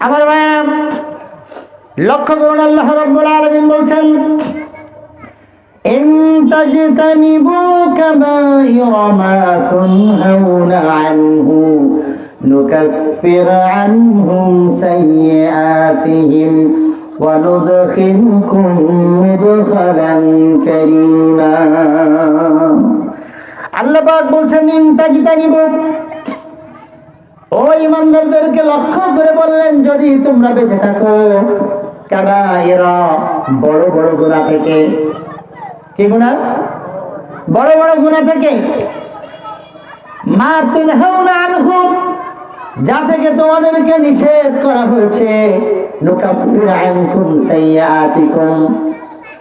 আমার ভাইয়েরা লক্ষ্য করুন আল্লাহ রব্বুল আলামিন বলছেন إن تجتنبوا كبائر ما تنهون عنه نكفر عنهم سيئاتهم وندخلكم مدخلا كريما আল্লাহ পাক বলছেন ইন তাজতানিবু ও ইমানদারদেরকে লক্ষ্য করে বললেন, যদি তোমরা বেঁচে থাকো কাবাইরা বড় বড় গুনাহ থেকে। কি গুনাহ বড় বড় গুনাহ থেকে। মা তুনহাউনা আনহু, যা থেকে তোমাদেরকে নিষেধ করা হয়েছে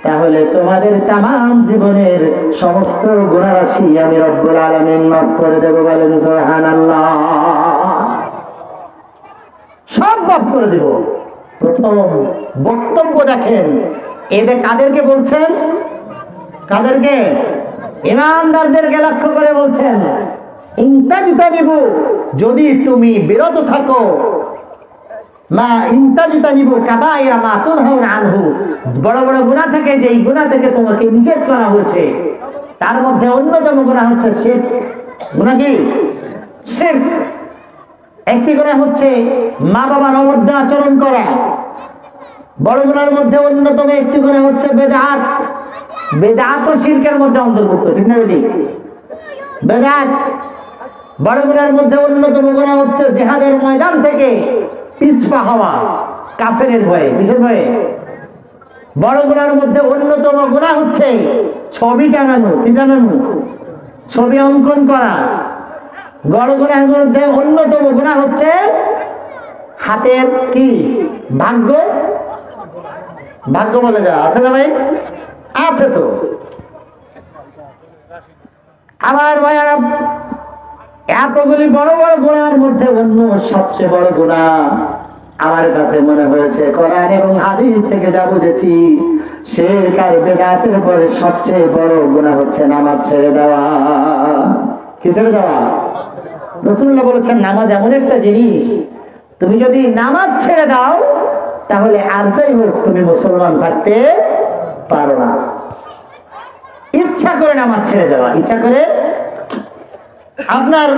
তাহলে তোমাদের তামাম জীবনের সমস্ত গুণারাশি আমি রব্বুল আলামিন মাফ করে দেব বলেন, সুবহানাল্লাহ। সব মাফ করে দেব। প্রথম বক্তব্য দেখেন। এদের কাদেরকে বলছেন? কাদেরকে? ইমানদারদেরকে লক্ষ্য করে বলছেন। ইন্তাজিতা নিব যদি তুমি বিরত থাকো। মা ইন্তাজিতা নিব কাবাইরা মা তুনহাউন আনহু। বড় বড় গুনাহ থেকে যে এই গুনাহ থেকে তোমাকে নিষেধ করা হয়েছে, তার মধ্যে অন্যতম গুনাহ হচ্ছে শিরক। গুনাহ কি? শিরক। একটি গুনাহ হচ্ছে মা বাবার অবদ্ধ আচরণ করা। বড় গুনার মধ্যে অন্যতম একটি গুনাহ হচ্ছে বেদাত। বেদাত ও শিল্পের মধ্যে অন্তর্ভুক্ত, ঠিক না বেদাত। বড় গুনার মধ্যে অন্যতম গুনাহ হচ্ছে জেহাদের ময়দান থেকে পিছপা হওয়া, কাফেরের ভয়ে, কিসের ভয়ে? বড় গুনার মধ্যে অন্যতম গুণা হচ্ছে ছবি টানানো, কি টানানো? ছবি অঙ্কন করা বড় গুণার মধ্যে অন্যতম গুণা হচ্ছে হাতের কি? ভাগ্য? ভাগ্য বলে যা আছে না ভাই? আছে তো। আমার ভাইয়ারা, এতগুলি বড় বড় গুণার মধ্যে অন্য সবচেয়ে বড় গুণা আমার কাছে মনে হয়েছে। কোরআন এবং হাদিস থেকে যা বুঝেছি, শের কার বেদাতের পরে সবচেয়ে বড় গুণা হচ্ছে নামাজ ছেড়ে দেওয়া। কি ছেড়ে দেওয়া? রসুল্লাহ বলেছেন, নামাজ এমন একটা জিনিস, তুমি যদি নামাজ ছেড়ে দাও, তাহলে আর যাই হোক, তুমি মুসলমান থাকতে পারো না। ইচ্ছা করে নামাজ ছেড়ে দেওয়া ইচ্ছা করে আপনার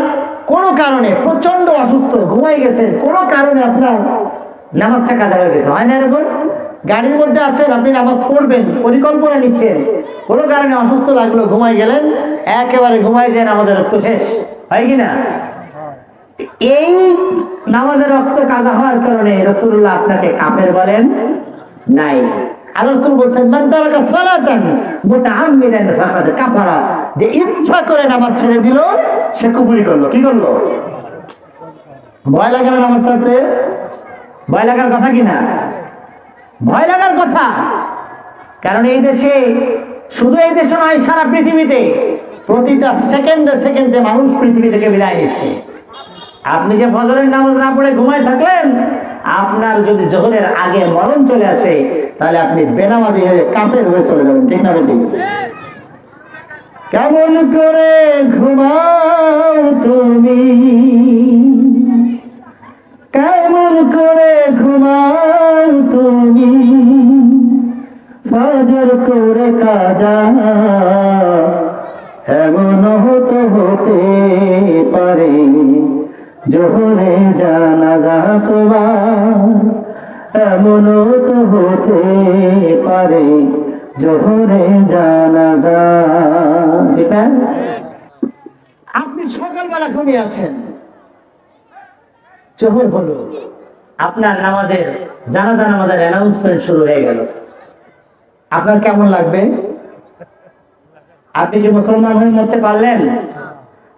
কোনো কারণে প্রচণ্ড অসুস্থ ঘুমাই গেছেন কোনো কারণে আপনার নামাজটা কাজা হয়ে গেছে। হয় না এরকম? গাড়ির মধ্যে আছেন, আপনি নামাজ পড়বেন, পরিকল্পনা নিচ্ছেন, কোনো কারণে অসুস্থ লাগল ঘুমাই গেলেন, একেবারে ঘুমাই যায় আমাদের রক্ত শেষ, হয় কি না? এই নামাজের রক্ত কাজা হওয়ার কারণে রসুল্লাহ আপনাকে কাফের বলেন নাই। ভয় নামাজ ভয় লাগার কথা ভয় লাগার কথা। কারণ এই দেশে, শুধু এই দেশে নয়, সারা পৃথিবীতে প্রতিটা সেকেন্ডে সেকেন্ডে মানুষ পৃথিবী থেকে বিদায় নিচ্ছে। আপনি যে ফজরের নামাজ না পড়ে ঘুমায় থাকলেন, আপনার যদি জোহরের আগে মরণ চলে আসে, তাহলে আপনি বেনামাজি হয়ে কাফের হয়ে চলে যাবেন, ঠিক না বেটি? কেমন করে ঘুমাও তুমি? কেমন করে ঘুমাও তুমি? ফজর করে কাজা এমন হতো হতে পারে। জোহরে জানাজা তোমার তো হতে পারে। জোহরে জানাজা ঠিক আপনি সকালবেলা ঘুমিয়ে আছেন। জোহর হলো। আপনার নামাজের, জানাজা নামাজের অ্যানাউন্সমেন্ট শুরু হয়ে গেল। আপনার কেমন লাগবে? আপনি কি মুসলমান হয়ে মরতে পারলেন?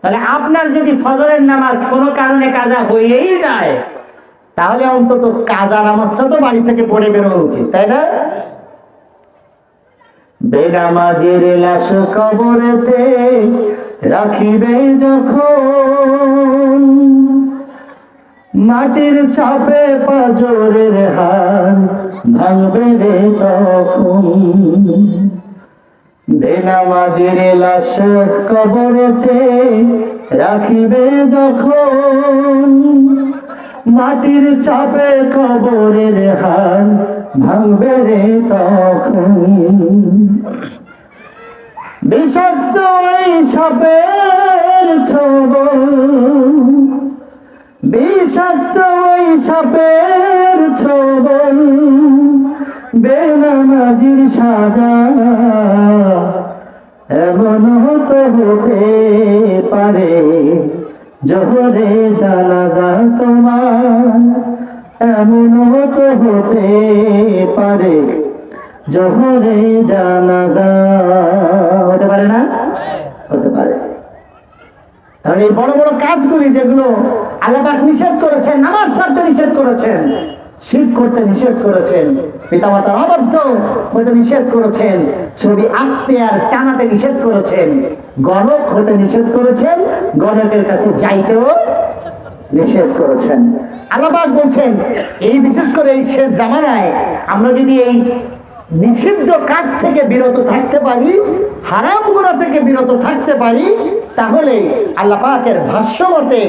তাহলে আপনার যদি ফজরের নামাজ কোনো কারণে কাজা হয়েই যায়, তাহলে অন্তত কাজা নামাজটা তো বাড়ি থেকে পড়ে বেরোনো উচিত, তাই না? বেনামাজের লাশ কবরেতে রাখিবে যখন, মাটির চাপে পাজরের হার ভাঙবে রে তখন। বেনামাজের লাশ কবরেতে রাখিবে যখন। মাটির চাপে কবরের হাল ভাঙবে রে তখন। বিষাক্ত ওই সাপের ছবল, বিষাক্ত ওই সাপের ছবল, বেনামাজির সাজা। এমন হতো হতে পারে জহরে জানাজা তোমার, এমন হতো হতে পারে জহরে জানাজা হতে পারে না? হতে পারে। তাহলে এই বড় বড় কাজগুলি যেগুলো আল্লাহ নিষেধ করেছেন, নামাজ ছাড়তে নিষেধ করেছেন শিব করতে নিষেধ করেছেন। পিতামাতার অবাধ্য হতে নিষেধ করেছেন। ছবি আঁকতে আর টানাতে নিষেধ করেছেন। গণক হতে নিষেধ করেছেন। গণকের কাছে যাইতেও নিষেধ করেছেন। আলাপাক বলছেন, এই বিশেষ করে এই শেষ জামানায় আমরা যদি এই নিষিদ্ধ কাজ থেকে বিরত থাকতে পারি, হারাম গুণা থেকে বিরত থাকতে পারি, তাহলে আল্লাহ পাকের ভাষ্য মতে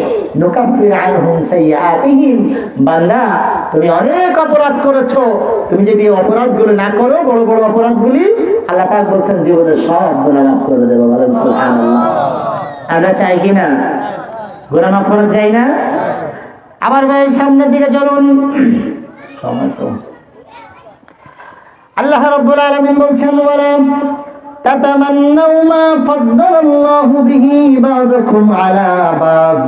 বান্দা, তুমি অনেক অপরাধ করেছ, তুমি যদি অপরাধগুলো না করো, বড় বড় অপরাধগুলি, আল্লাহ পাক বলছেন জীবনে সব গুণা মাফ করে দেবো, বলেন আমরা চাই কি না? গুণা মাফ করা চাই না? আবার ভাই সামনের দিকে চলুন। সময় তো। আল্লাহ রাব্বুল আলামিন বলছেন ওয়ালা তাতামান্নাউ মা ফাদ্দালাল্লাহু বিহি বা'দাকুম আলা বা'দ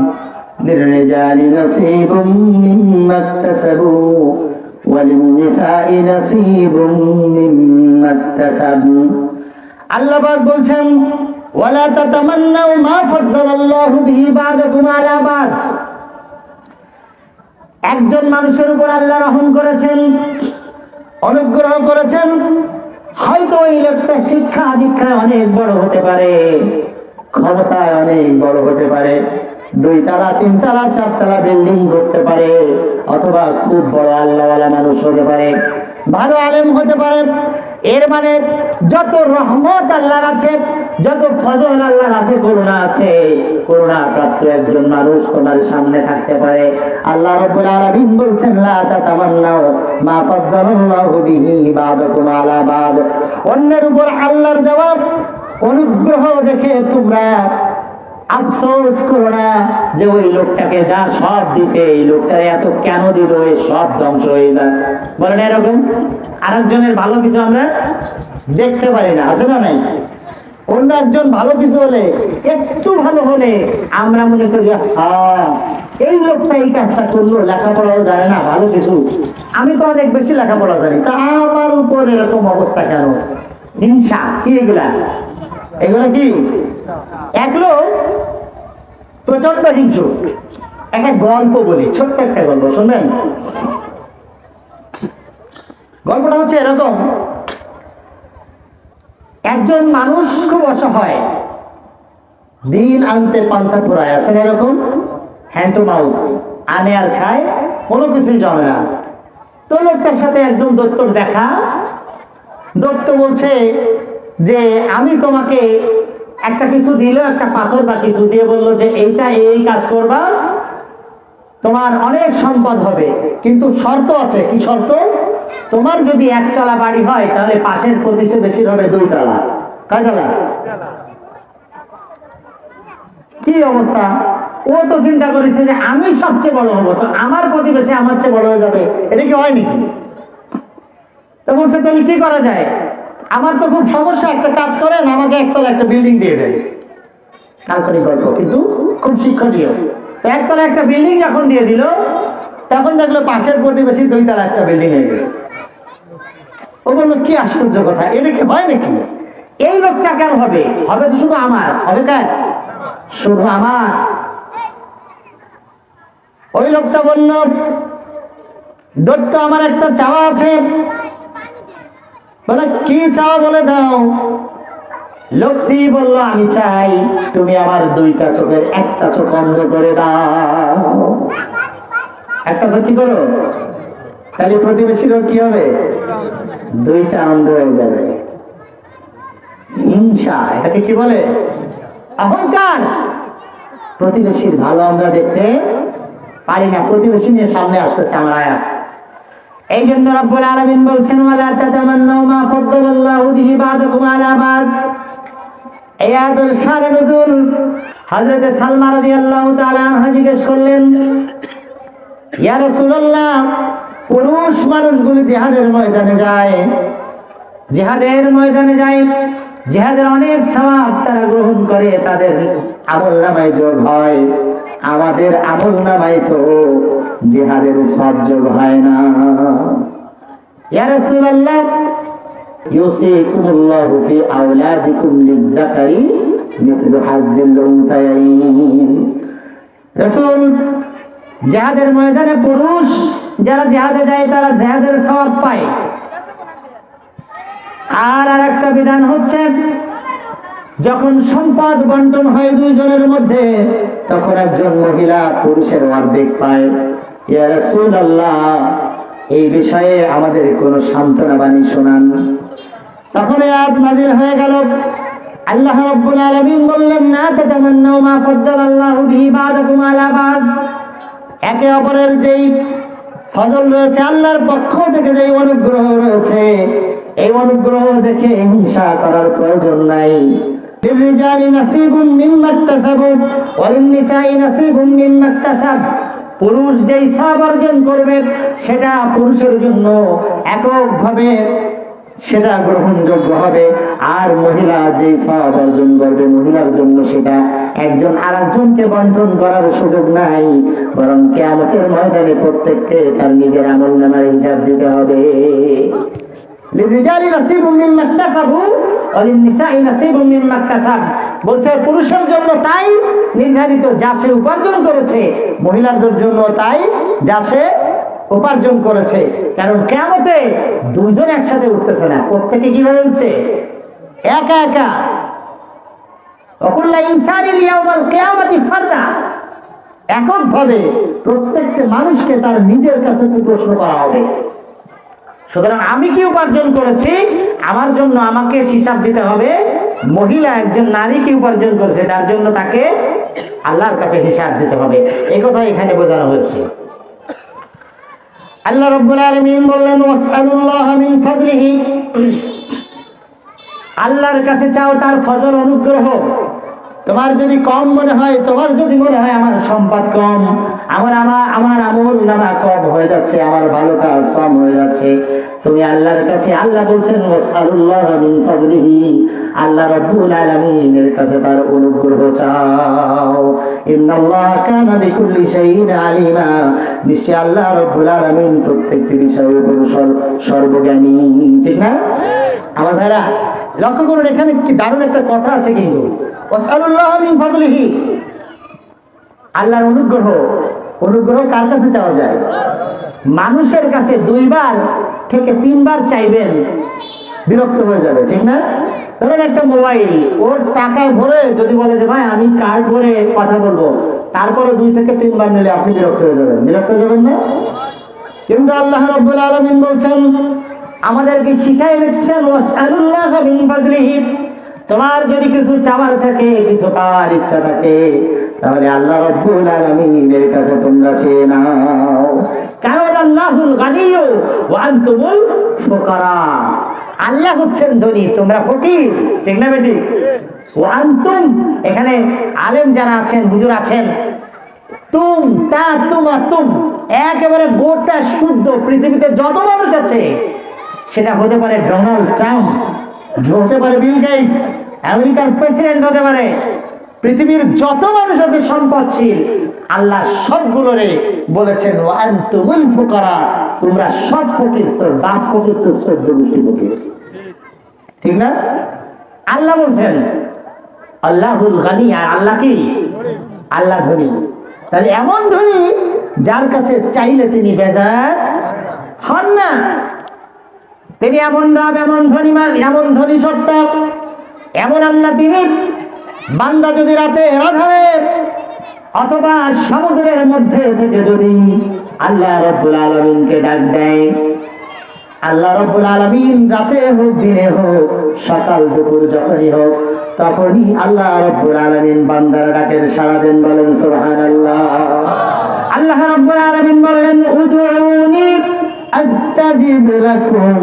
للرجال نصيب مما اكتسبوا وللنساء نصيب مما اكتسبوا আল্লাহ পাক বলছেন ওয়ালা তাতামান্নাউ মা ফাদ্দালাল্লাহু বিহি বা'দাকুম আলা বা'দ একজন মানুষের উপর আল্লাহ রহম করেছেন অনুগ্রহ করেছেন, হয়তো ওই লোকটা শিক্ষা দীক্ষায় অনেক বড় হতে পারে, ক্ষমতায় অনেক বড় হতে পারে দুই তালা তিন তালা চার তালা বিল্ডিং করতে পারে, অথবা খুব বড় আল্লাহওয়ালা মানুষ হতে পারে, ভালো আলেম হতে পারে। এর মানে যত রহমত আল্লাহর আছে, যত ফজল আল্লাহর আছে করুণা আছে একজন মানুষ সামনে থাকতে পারে। বলছেন মা বা'দ। অন্যের উপর আল্লাহর জবাব, অনুগ্রহ দেখে তোমরা আফসোস করো না যে ওই লোকটাকে যা সব দিছে, এই লোকটা এত কেন দিল, এই সব ধ্বংস হয়ে যায়। বলেন এরকম আরেকজনের ভালো কিছু আমরা দেখতে পারি না, আছে না নাই? অন্য একজন ভালো কিছু হলে, একটু ভালো হলে আমরা মনে করি হ্যাঁ এই লোকটা এই কাজটা করল, লেখাপড়াও জানে না, ভালো কিছু। আমি তো অনেক বেশি লেখাপড়া জানি। তা আমার উপর এরকম অবস্থা কেন? হিংসা, কি এগুলা? এগুলা কি? এক লোক প্রচণ্ড হিংসুক। একটা গল্প বলি, ছোট্ট একটা গল্প, শুনবেন? গল্পটা হচ্ছে এরকম। একজন মানুষ খুব অসহায়। দিন আনতে পান্তা পুরায় আছেন এরকম? হ্যান্ড টু মাউথ, আনে আর খায়, কোনো কিছুই জমে না। তো লোকটার সাথে একজন দত্তর দেখা। দত্ত বলছে যে, আমি তোমাকে একটা কিছু দিল, একটা পাথর বা কিছু দিয়ে বলল যে, এইটা এই কাজ করবা, তোমার অনেক সম্পদ হবে। কিন্তু শর্ত আছে, কি শর্ত? তোমার যদি একতলা বাড়ি হয়, তাহলে পাশের প্রতিবেশীর হবে দুইতলা। কয়তলা? কি অবস্থা? ও তো চিন্তা করেছে যে আমি সবচেয়ে বড় হব, তো আমার প্রতিবেশী আমার চেয়ে বড় হয়ে যাবে। এটা কি হয় নাকি? তো বলছে, তাহলে কি করা যায়? আমার তো খুব সমস্যা, একটা কাজ করেন, আমাকে একতলা একটা বিল্ডিং দিয়ে দেন। কাল্পনিক গল্প, কিন্তু খুব শিক্ষণীয়। একতলা একটা বিল্ডিং যখন দিয়ে দিল, তখন দেখল পাশের প্রতিবেশী দুই তলা একটা বিল্ডিং হয়ে গেছে। ও বলল, কি আশ্চর্য কথা, এটা কি হয় নাকি? এই লোকটা কেন হবে? হবে তো শুধু আমার, হবে কেন শুধু আমার। ওই লোকটা বলল দত্ত আমার একটা চাওয়া আছে। বলে, কি চাও বলে দাও? লোকটি বলল, আমি চাই তুমি আমার দুইটা চোখের একটা চোখ অন্ধ করে দাও। একটা চোখ কি করো? তাহলে প্রতিবেশীরও কি হবে? দুইটা অন্ধ হয়ে যাবে। হিংসা, এটাকে কি বলে? অহংকার। প্রতিবেশীর ভালো আমরা দেখতে পারি না। প্রতিবেশী নিয়ে সামনে আসতেছে আমার আয়াত। এই জন্য রব্বুল আলামিন বলছেন, ওয়ালা তাতামান্নাউ মা ফাদ্দালাল্লাহু বিহি বা'দাকুম আলা বা'দ। এই আয়াতের শানে নজুল হযরত সালমা রাদিয়াল্লাহু তাআলা জিজ্ঞেস করলেন, ইয়া রাসূলুল্লাহ পুরুষ মানুষগুলি জিহাদের ময়দানে যায়। জিহাদের ময়দানে যায়। জিহাদের অনেক সওয়াব তারা গ্রহণ করে, তাদের আমল নামায় যোগ হয়। আমাদের আমল নামায় তো জিহাদের সব যোগ হয় না। ইয়া রাসূলুল্লাহ, ইউসিকুমুল্লাহু ফি আওলাদিকুম লিয-যাকারি মিসলু হাজ্জিল উনসায়াইন। রাসূল জিহাদের ময়দানে পুরুষ যারা জিহাদে যায়, তারা জিহাদের সওয়াব পায়। আর আর একটা বিধান হচ্ছে, যখন সম্পদ বন্টন হয় দুইজনের মধ্যে, তখন একজন মহিলা পুরুষের অর্ধেক পায়। এই বিষয়ে আমাদের কোন সান্ত্বনা বাণী শোনান তখন আয়াত নাজিল হয়ে গেল। আল্লাহ রাব্বুল আলামিন বললেন না তাতামান্নাউ মা ফাদ্দালাল্লাহু বিহি বা'দাকুম একে অপরের যেই ফজল রয়েছে আল্লাহর পক্ষ থেকে যেই অনুগ্রহ রয়েছে এই অনুগ্রহ দেখে হিংসা করার প্রয়োজন নাই للرجال نصيب مما اكتسبوا وللنساء نصيب مما اكتسب পুরুষ যেই সব অর্জন করবে সেটা পুরুষের জন্য এককভাবে সেটা গ্রহণযোগ্য হবে। আর মহিলা যেই সব অর্জন করবে, মহিলার জন্য সেটা একজন আর একজনকে বন্টন করার সুযোগ নাই। বরং কেয়ামতের ময়দানে প্রত্যেককে তার নিজের আমল নামার হিসাব দিতে হবে। তাই নির্ধারিত যা সে উপার্জন করেছে, মহিলাদের জন্য তাই যা সে উপার্জন করেছে। কারণ কেমতে দুইজন একসাথে উঠতেছে না। প্রত্যেকে কীভাবে উঠছে? একা একা। এককভাবে প্রত্যেকটা মানুষকে তার নিজের কাছে প্রশ্ন করা হবে। সুতরাং আমি কি উপার্জন করেছি? আমার জন্য আমাকে হিসাব দিতে হবে, মহিলা একজন উপার্জন করেছে? জন্য তাকে আল্লাহর কাছে হিসাব দিতে হবে। এই কথা এখানে বোঝানো হচ্ছে। আল্লাহ রব্বুল আলমিন বললেন, ওয়াসআলুল্লাহ মিন ফজলিহি আল্লাহর কাছে চাও তার ফজল অনুগ্রহ। তোমার যদি কম মনে হয়, তোমার যদি মনে হয়, আমার সম্পদ কম। আমার আমার আমার আমল নামা কম হয়ে যাচ্ছে, আমার ভালো কাজ কম হয়ে যাচ্ছে। তুমি আল্লাহর কাছে, আল্লাহ বলছেন, ওয়াসআলুল্লাহ মিন ফাদলিহি আল্লাহ রাব্বুল আলামিনের কাছে তার অনুগ্রহ চাও। ইন্নাল্লাহ কানা বিকুল্লি শাইইন আলিমা। নিশ্চয় আল্লাহ রাব্বুল আলামিন প্রত্যেকটি বিষয়ের উপর সর্ব- সর্বজ্ঞানী, ঠিক না? আমার ভাইরা, লক্ষ্য করুন, এখানে কি দারুণ একটা কথা আছে কিন্তু। ওয়াসআলুল্লাহ মিন ফাদলিহি। আল্লাহর অনুগ্রহ। অনুগ্রহ কার কাছে চাওয়া যায়? মানুষের কাছে দুইবার থেকে তিনবার চাইবেন, বিরক্ত হয়ে যাবে, ঠিক না? ধরেন একটা মোবাইল, ওর টাকায় ভরে যদি বলে যে, ভাই, আমি কার্ড ভরে কথা বলব। তারপরে দুই থেকে তিনবার নিলে আপনি বিরক্ত হয়ে যাবেন। বিরক্ত হয়ে যাবেন না? কিন্তু আল্লাহ রাব্বুল আলামিন বলছেন, আমাদেরকে শিখাই দিচ্ছেন তোমার যদি কিছু চাওয়ার থাকে, কিছু পাওয়ার ইচ্ছা থাকে তাহলে আল্লাহ রাব্বুল আলামিনের কাছে তোমরা চেয়ে নাও। কারণ আল্লাহুল গানিয়্যু ওয়া আনতুমুল ফুকারা। আল্লাহ হচ্ছেন ধনী, তোমরা ফকির। ঠিক না বেটি? ওয়া আনতুম, এখানে আলেম যারা আছেন, হুজুর আছেন, তুম, তা, তুমা তুম, একেবারে গোটা শুদ্ধ পৃথিবীতে যত মানুষ আছে, সেটা হতে পারে ডোনাল্ড ট্রাম্প, হতে পারে বিল গেটস, আমেরিকার প্রেসিডেন্ট হতে পারে পৃথিবীর যত মানুষ আছে সম্পদশীল, আল্লাহ সবগুলোরে বলেছেন ওয়ান তুমুল ফুকারা তোমরা সব ফকির তোর বাপ ফকির, তোর চোদ্দ ফকির। ঠিক না? আল্লাহ বলছেন, আল্লাহুল গানি আর আল্লাহ কি? আল্লাহ ধনী। তাহলে এমন ধনী যার কাছে চাইলে তিনি বেজার হন না। তিনি এমন রব, এমন ধনী মা- এমন ধনী সত্তা, এমন আল্লাহ তিনি। বান্দা যদি রাতে রাধারে অথবা সমুদ্রের মধ্যে থেকে যদি আল্লাহ রব্বুল আলমিনকে ডাক দেয়, আল্লাহ রব্বুল আলমিন রাতে হোক, দিনে হোক, সকাল, দুপুর যখনই হোক, তখনই আল্লাহ রব্বুল আলমিন বান্দার ডাকের সারা দিন, বলেন সোহান আল্লাহ আল্লাহ রাব্বুল আলামিন বললেন লাকুম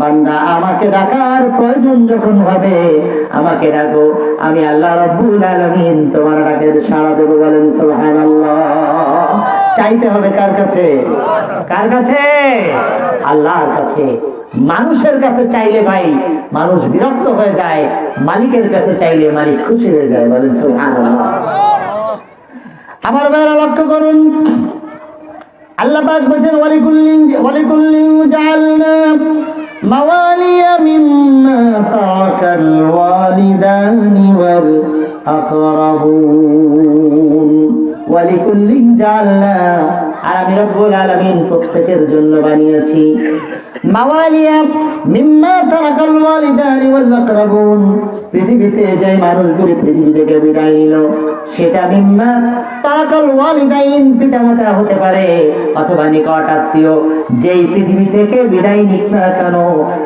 বান্দা, আমাকে ডাকার প্রয়োজন যখন হবে, আমাকে ডাকো, আমি আল্লাহ রাব্বুল আলামিন তোমার ডাকের সাড়া দেব, বলেন সুবহানাল্লাহ। চাইতে হবে কার কাছে? কার কাছে? আল্লাহর কাছে। মানুষের কাছে চাইলে ভাই, মানুষ বিরক্ত হয়ে যায়, মালিকের কাছে চাইলে মালিক খুশি হয়ে যায়, বলেন সুবহানাল্লাহ। আমার ভাইরা, লক্ষ্য করুন। আল্লাহ পাক বলেন ওয়ালিকুল্লিন ওয়ালিকুল্লিন জাআলনা মাওয়ালিয়া مما ترك الوالدان والأقربون ولكل جعلنا আর আমি রব্বুল আলমিন প্রত্যেকের জন্য বানিয়েছি। মাওয়ালিয়া যে হতে পারে, অথবা যেই পৃথিবী থেকে বিদায় কেন,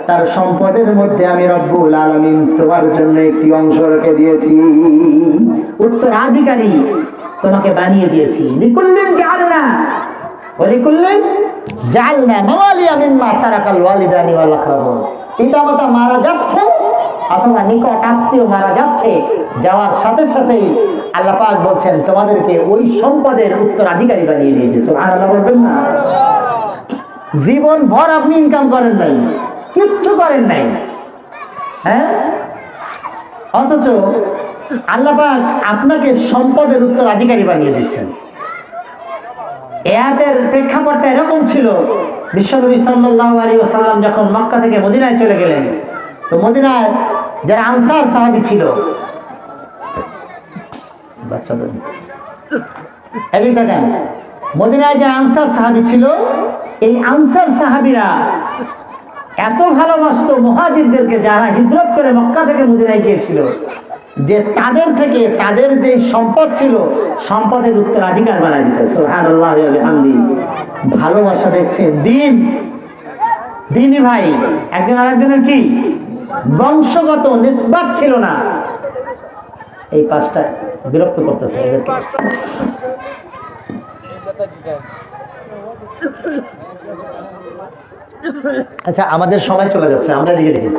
তার সম্পদের মধ্যে আমি রব্বুল আলামিন তোমার জন্য একটি অংশ রেখে দিয়েছি। উত্তরাধিকারী তোমাকে বানিয়ে দিয়েছি। নিকুল্লিন জালনা ওলিকুল্লিন জালনা মাওয়ালিয়া মিম্মা তারাকাল ওয়ালিদানি ওয়াল আকরাবুন। পিতামাতা মারা যাচ্ছে, অথবা নিকট আত্মীয় মারা যাচ্ছে, যাওয়ার সাথে সাথেই আল্লাহ পাক বলছেন, তোমাদেরকে ওই সম্পদের উত্তরাধিকারী বানিয়ে দিয়েছে। সুবহানাল্লাহ বলবেন না। জীবন ভর আপনি ইনকাম করেন নাই, কিচ্ছু করেন নাই। হ্যাঁ? অথচ আল্লাহ পাক আপনাকে সম্পদের উত্তরাধিকারী বানিয়ে দিচ্ছেন এয়াদের প্রেক্ষাপটটা এরকম ছিল। বিশ্বনবী সাল্লাল্লাহু আলাইহি ওয়াসাল্লাম যখন মক্কা থেকে মদিনায় চলে গেলেন, তো মদিনায় যারা আনসার সাহাবী ছিল মদিনায় যারা আনসার সাহাবী ছিল, এই আনসার সাহাবীরা এত ভালোবাসতো মহাজিরদেরকে যারা হিজরত করে মক্কা থেকে মদিনায় গিয়েছিল। যে তাদের থেকে তাদের যে সম্পদ ছিল, সম্পদের উত্তরাধিকার বানায় দিতে। সুবহানাল্লাহ ওয়া ভালোবাসা দেখছেন দিন। দিনই ভাই, একজন আরেকজনের কি? বংশগত নিসবাত ছিল না। এই পাঁচটা বিরক্ত করতেছে আচ্ছা আমাদের সময় চলে যাচ্ছে, আমরা দিকে দেখি।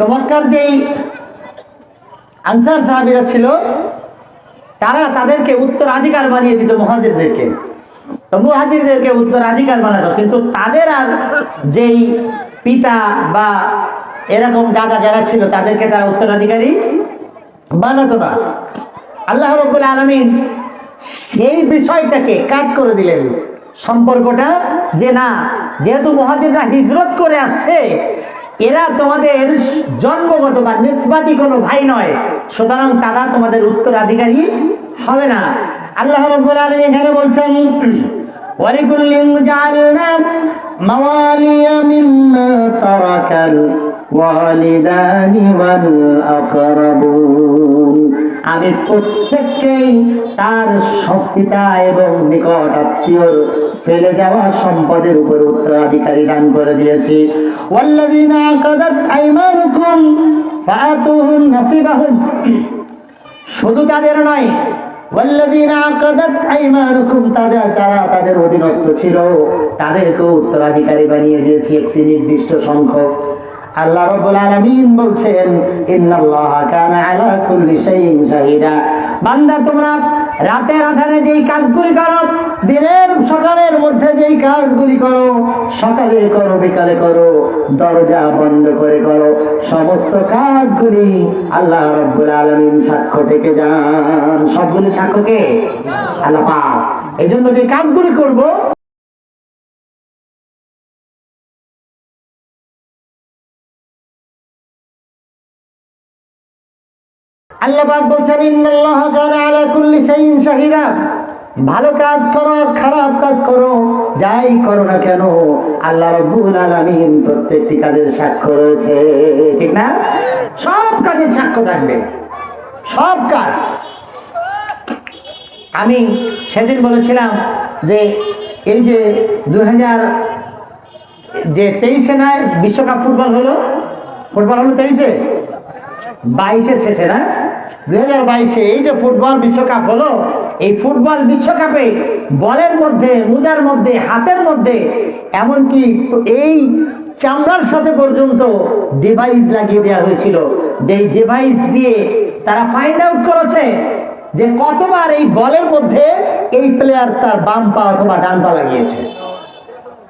তোমার যেই আনসার সাহাবিরা ছিল, তারা তাদেরকে উত্তরাধিকার বানিয়ে দিত মহাজিরদেরকে। তো মুহাজিরদেরকে উত্তরাধিকার বানাতো, কিন্তু তাদের আর যেই পিতা বা এরকম দাদা যারা ছিল, তাদেরকে তারা উত্তরাধিকারী বানাতো না। আল্লাহ রব্বুল আলমিন সেই বিষয়টাকে কাট করে দিলেন। সম্পর্কটা যে না, যেহেতু মহাজিররা হিজরত করে আসছে এরা তোমাদের জন্মগত বা নিষ্পাতি কোনো ভাই নয়। সুতরাং তারা তোমাদের উত্তরাধিকারী হবে না। আল্লাহ রব্বুল আলম এখানে বলছেন, ওয়ালিকুল্লিন জাআলনা মাওয়ালিয়া মিম্মা তারাকাল الوالدان والأقربون আমি প্রত্যেককেই তার পিতা এবং নিকট আত্মীয়র ফেলে যাওয়া সম্পদের উপর উত্তরাধিকারী দান করে দিয়েছি والذين عقدت أيمانكم فآتوهم نصيبهم শুধু তাদের নয় ওয়াল্লাযীনা আকাদাত আইমানুকুম তাদের যারা তাদের অধীনস্থ ছিল তাদেরকে উত্তরাধিকারী বানিয়ে দিয়েছি একটি নির্দিষ্ট সংখ্যক আল্লাহ রাব্বুল আলামিন বলছেন, ইন্নাল্লাহা কানা আলা কুল্লি শাইইন শাহিদা। বান্দা, তোমরা রাতের আধারে যেই কাজগুলি করো, দিনের সকালের মধ্যে যেই কাজগুলি করো, সকালে করো, বিকালে করো, দরজা বন্ধ করে করো, সমস্ত কাজগুলি আল্লাহ রব্বুল আলামিন সাক্ষ্য থেকে যান। সবগুলি সাক্ষ্যকে আল্লাহ এই জন্য যে কাজগুলি করব আল্লাহ বলছেন আলা কুল্লি শাহিদা। ভালো কাজ করো আর খারাপ কাজ করো, যাই করো না কেন, আল্লাহ রব্বুল আলামিন প্রত্যেকটি কাজের সাক্ষ্য রয়েছে। ঠিক না? সব কাজের সাক্ষ্য থাকবে। সব কাজ। আমি সেদিন বলেছিলাম যে, এই যে দু হাজার যে তেইশে না, বিশ্বকাপ ফুটবল হলো? ফুটবল হলো তেইশে? বাইশের শেষে না? দুই এই যে ফুটবল বিশ্বকাপ হলো, এই ফুটবল বিশ্বকাপে বলের মধ্যে মধ্যে, হাতের মধ্যে, এমনকি এই চামড়ার সাথে পর্যন্ত ডিভাইস লাগিয়ে দেওয়া হয়েছিল। এই ডিভাইস দিয়ে তারা ফাইন্ড আউট করেছে যে কতবার এই বলের মধ্যে এই প্লেয়ার তার বাম পা অথবা ডান পা লাগিয়েছে।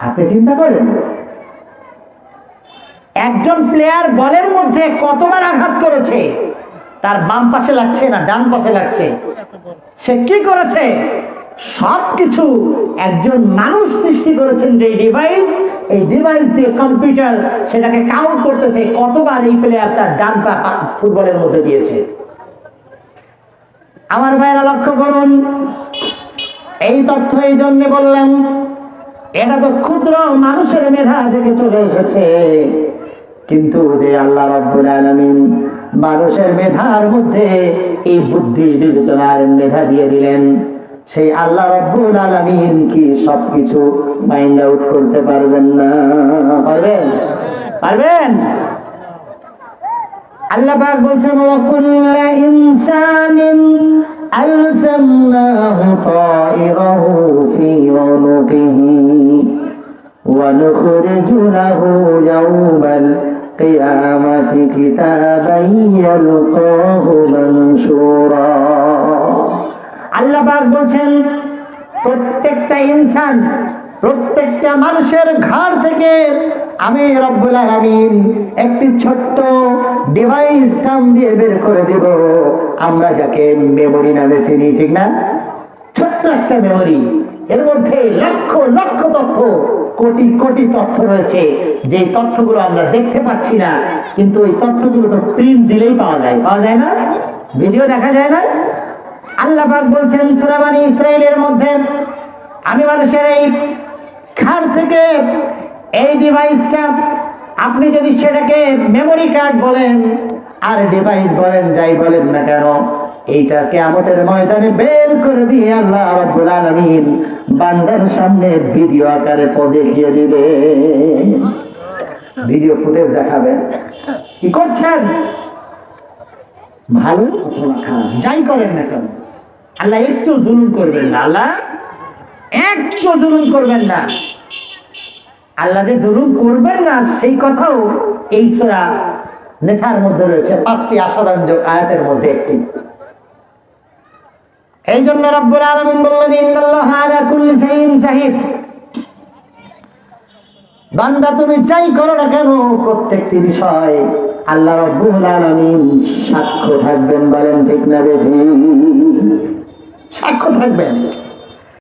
আপনি চিন্তা করেন, একজন প্লেয়ার বলের মধ্যে কতবার আঘাত করেছে? তার বাম পাশে লাগছে না, ডান পাশে লাগছে। সে কি করেছে? সব কিছু একজন মানুষ সৃষ্টি করেছেন যে ডিভাইস এই ডিভাইস দিয়ে কম্পিউটার সেটাকে কাউন্ট করতেছে, কতবার এই প্লেয়ার তার ডান পা ফুটবলের মধ্যে দিয়েছে। আমার ভাইরা লক্ষ্য করুন, এই তথ্য এই জন্য বললাম, এটা তো ক্ষুদ্র মানুষের মেধা থেকে চলে এসেছে। কিন্তু যে আল্লাহ রব্বুল আলামিন মানুষের মেধার মধ্যে এই বুদ্ধি বিবেচনার মেধা দিয়ে দিলেন। সেই আল্লাহ রব্বুল আলমিন কি সবকিছু মাইন্ড আউট করতে পারবেন না? পারবেন? পারবেন? আল্লাহ বলছে القيامة كتابا يلقاه منشورا আল্লাহ পাক বলছেন প্রত্যেকটা ইনসান প্রত্যেকটা মানুষের ঘর থেকে আমি রব্বুল আলামিন একটি ছোট্ট ডিভাইস নাম দিয়ে বের করে দেব আমরা যাকে মেমোরি নামে চিনি ঠিক না ছোট্ট একটা মেমোরি এর মধ্যে লক্ষ লক্ষ তথ্য, কোটি কোটি তথ্য রয়েছে। যে তথ্যগুলো আমরা দেখতে পাচ্ছি না, কিন্তু ওই তথ্যগুলো তো প্রিন্ট দিলেই পাওয়া যায়। পাওয়া যায় না? ভিডিও দেখা যায় না? আল্লাহ পাক বলছেন সুরাবানি ইসরায়েলের মধ্যে আমি মানুষের এই খার থেকে এই ডিভাইসটা আপনি যদি সেটাকে মেমোরি কার্ড বলেন, আর ডিভাইস বলেন, যাই বলেন না কেন এইটা কেয়ামতের ময়দানে বের করে দিয়ে আল্লাহ বান্দার সামনে ভিডিও আকারে দেখিয়ে দিবে। ভিডিও ফুটেজ দেখাবেন কি করছেন? ভালো যাই করেন না কেন? আল্লাহ একটু জুলুম করবেন না, আল্লাহ একটু জুলুম করবেন না। আল্লাহ যে জুলুম করবেন না, সেই কথাও এই সোরা নেশার মধ্যে রয়েছে। পাঁচটি আশারঞ্জক আয়াতের মধ্যে একটি। এই জন্য রব্বুল আলমিন বললেন বান্দা, তুমি যাই করো না কেন, প্রত্যেকটি বিষয় আল্লাহ রব্বুল আলামিন সাক্ষ্য থাকবেন বলেন ঠিক না বেঠি? সাক্ষ্য থাকবেন।